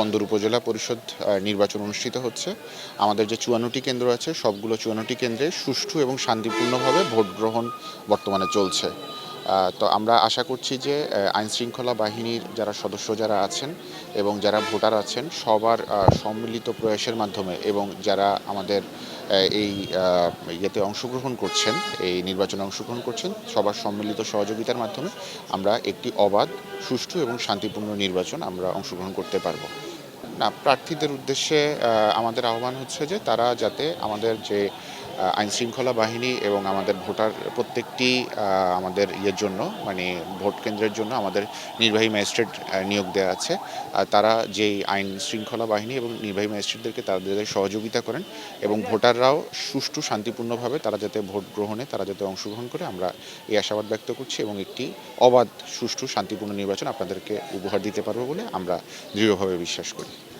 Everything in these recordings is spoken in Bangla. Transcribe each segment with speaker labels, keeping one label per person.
Speaker 1: বন্দর উপজেলা পরিষদ নির্বাচন অনুষ্ঠিত হচ্ছে। আমাদের যে চুয়ান্নটি কেন্দ্র আছে, সবগুলো চুয়ান্নটি কেন্দ্রে সুষ্ঠু এবং শান্তিপূর্ণভাবে ভোট গ্রহণ বর্তমানে চলছে। তো আমরা আশা করছি যে আইন শৃঙ্খলা বাহিনীর যারা সদস্য যারা আছেন এবং যারা ভোটার আছেন, সবার সম্মিলিত প্রয়াসের মাধ্যমে এবং যারা আমাদের এই ইয়েতে অংশগ্রহণ করছেন, এই নির্বাচনে অংশগ্রহণ করছেন, সবার সম্মিলিত সহযোগিতার মাধ্যমে আমরা একটি অবাধ, সুষ্ঠু এবং শান্তিপূর্ণ নির্বাচন আমরা অংশগ্রহণ করতে পারব। না প্রার্থীদের উদ্দেশ্যে আমাদের আহ্বান হচ্ছে যে তারা যাতে আমাদের যে আইন শৃঙ্খলা বাহিনী এবং আমাদের ভোটার প্রত্যেকটি আমাদের ইয়ের জন্য মানে ভোট কেন্দ্রের জন্য আমাদের নির্বাহী ম্যাজিস্ট্রেট নিয়োগ দেওয়া আছে। তারা যেই আইন শৃঙ্খলা বাহিনী এবং নির্বাহী ম্যাজিস্ট্রেটদেরকে তাদের সহযোগিতা করেন এবং ভোটাররাও সুষ্ঠু, শান্তিপূর্ণভাবে তারা যাতে ভোট গ্রহণে, তারা যাতে অংশগ্রহণ করে, আমরা এই আশাবাদ ব্যক্ত করছি এবং একটি অবাধ, সুষ্ঠু, শান্তিপূর্ণ নির্বাচন আপনাদেরকে উপহার দিতে পারব বলে আমরা দৃঢ়ভাবে বিশ্বাস করি।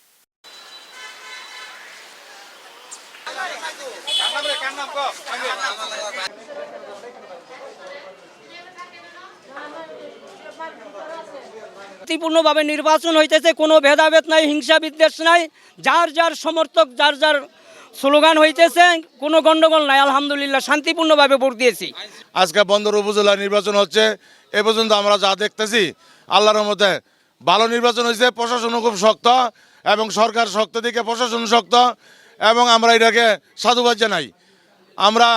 Speaker 2: শান্তিপূর্ণভাবে নির্বাচন হইতেছে, কোনো ভেদাভেদ নাই, হিংসা বিদ্বেষ নাই। যার যার সমর্থক, যার যার স্লোগান হইতেছে, কোনো গণ্ডগোল নাই, আলহামদুলিল্লাহ, শান্তিপূর্ণভাবে ভোট দিয়েছি।
Speaker 3: আজকে বন্দর উপজেলা নির্বাচন হচ্ছে, এ পর্যন্ত আমরা যা দেখতেছি, আল্লাহর মতে ভালো নির্বাচন হয়েছে, প্রশাসনও খুব শক্ত, এবং সরকার শক্ত দিকে প্রশাসন শক্ত, এবং আমরা এটাকে সাধুবাদ জানাই। আমরা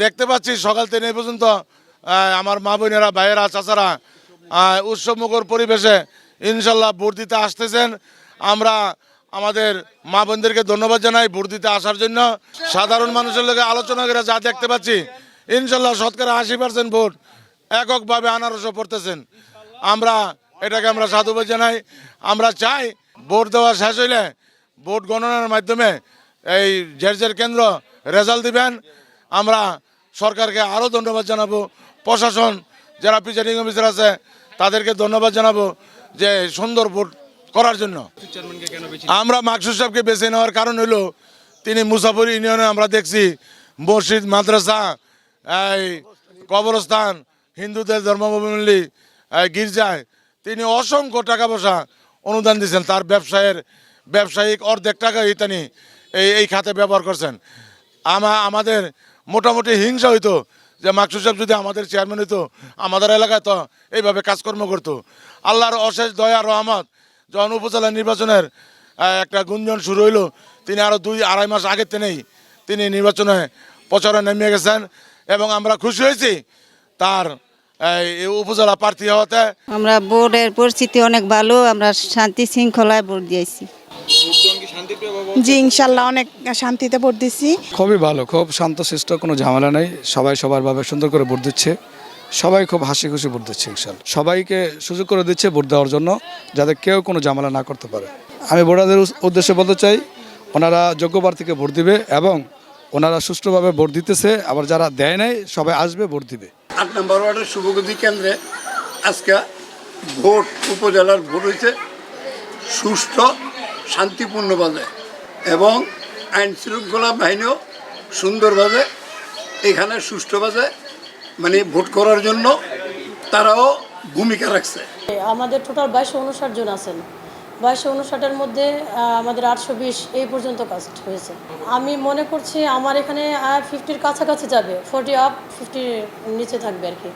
Speaker 3: দেখতে পাচ্ছি সকাল থেকে পর্যন্ত আমার মা বোনেরা, ভাইয়েরা, চাচারা উৎসবমুখর পরিবেশে ইনশাল্লাহ ভোট দিতে আসতেছেন। আমরা আমাদের মা বোনদেরকে ধন্যবাদ জানাই ভোট দিতে আসার জন্য। সাধারণ মানুষের লোকে আলোচনা করে যা দেখতে পাচ্ছি, ইনশাল্লাহ শতকরা আশি পার্সেন্ট ভোট এককভাবে আনারসও পড়তেছেন। আমরা এটাকে আমরা সাধুবাদ জানাই। আমরা চাই ভোট দেওয়া শেষ হইলে ভোট গণনার মাধ্যমে এই জের কেন্দ্র রেজাল্ট দিবেন। আমরা সরকারকে আরও ধন্যবাদ জানাব। প্রশাসন, যারা প্রিজাইডিং অফিসার আছে, তাদেরকে ধন্যবাদ জানাব যে সুন্দর ভোট করার জন্য। আমরা মাকসুদ সাহেবকে বেছে নেওয়ার কারণ হলো, তিনি মুসাফর ইউনিয়নে আমরা দেখছি, মসজিদ, মাদ্রাসা, এই কবরস্থান, হিন্দুদের ধর্মাবলম্বী গির্জায় তিনি অসংখ্য টাকা পয়সা অনুদান দিয়েছেন। তার ব্যবসায়ের, ব্যবসায়িক অর্ধেক টাকাই তিনি এই এই খাতে ব্যবহার করছেন। আমা, আমাদের মোটামুটি হিংসা হইতো যে মাকসুদ সাহেব যদি আমাদের চেয়ারম্যান হইতো, আমাদের এলাকায় তো এইভাবে কাজকর্ম করতো। আল্লাহর অশেষ দয়া, রহমত, যখন উপজেলা নির্বাচনের একটা গুঞ্জন শুরু হইল, তিনি আরও দুই, আড়াই মাস আগের থেকেই তিনি নির্বাচনে প্রচারে নেমে গেছেন এবং আমরা খুশি হয়েছি। তার উপজেলা প্রার্থী হওয়াতে?
Speaker 4: আমরা বোর্ডের পরিস্থিতি অনেক ভালো আমরা শান্তি শৃঙ্খলায় ভোট দিয়েছি।
Speaker 5: জি ইনশাল্লাহ অনেক শান্তিতে ভোট দিছি।
Speaker 6: খুবই ভালো খুব শান্তশিষ্ট কোনো ঝামেলা নেই। সবাই সবারভাবে সুন্দর করে ভোট দিচ্ছে। সবাই খুব হাসি খুশি ভোট দিচ্ছে ইনশাল্লাহ। সবাইকে সুযোগ করে দিচ্ছে ভোট দেওয়ার জন্য যাতে কেউ কোনো ঝামেলা না করতে পারে। আমি ভোটারদের উদ্দেশ্যে বলতে চাই ওনারা যোগ্য প্রার্থীকে ভোট দিবে এবং ওনারা সুষ্ঠুভাবে ভোট দিতেছে আবার যারা দেয় নাই সবাই আসবে ভোট দিবে।
Speaker 7: আট নম্বর ওয়ার্ডের শুভগতি কেন্দ্রে আজকে ভোট, উপজেলার ভোট হয়েছে সুষ্ঠু শান্তিপূর্ণভাবে এবং আইন শৃঙ্খলা বাহিনীও সুন্দরভাবে এখানে সুষ্ঠুভাবে মানে ভোট করার জন্য তারাও ভূমিকা রাখছে।
Speaker 8: আমাদের টোটাল বাইশশো উনষাট জন আছেন। বাইশশো উনষাটের মধ্যে আমাদের আটশো বিশ এই পর্যন্ত কাস্ট হয়েছে। আমি মনে করছি আমার এখানে ফিফটির কাছাকাছি যাবে ফোর্টি আপ ফিফটির নিচে থাকবে আর কি।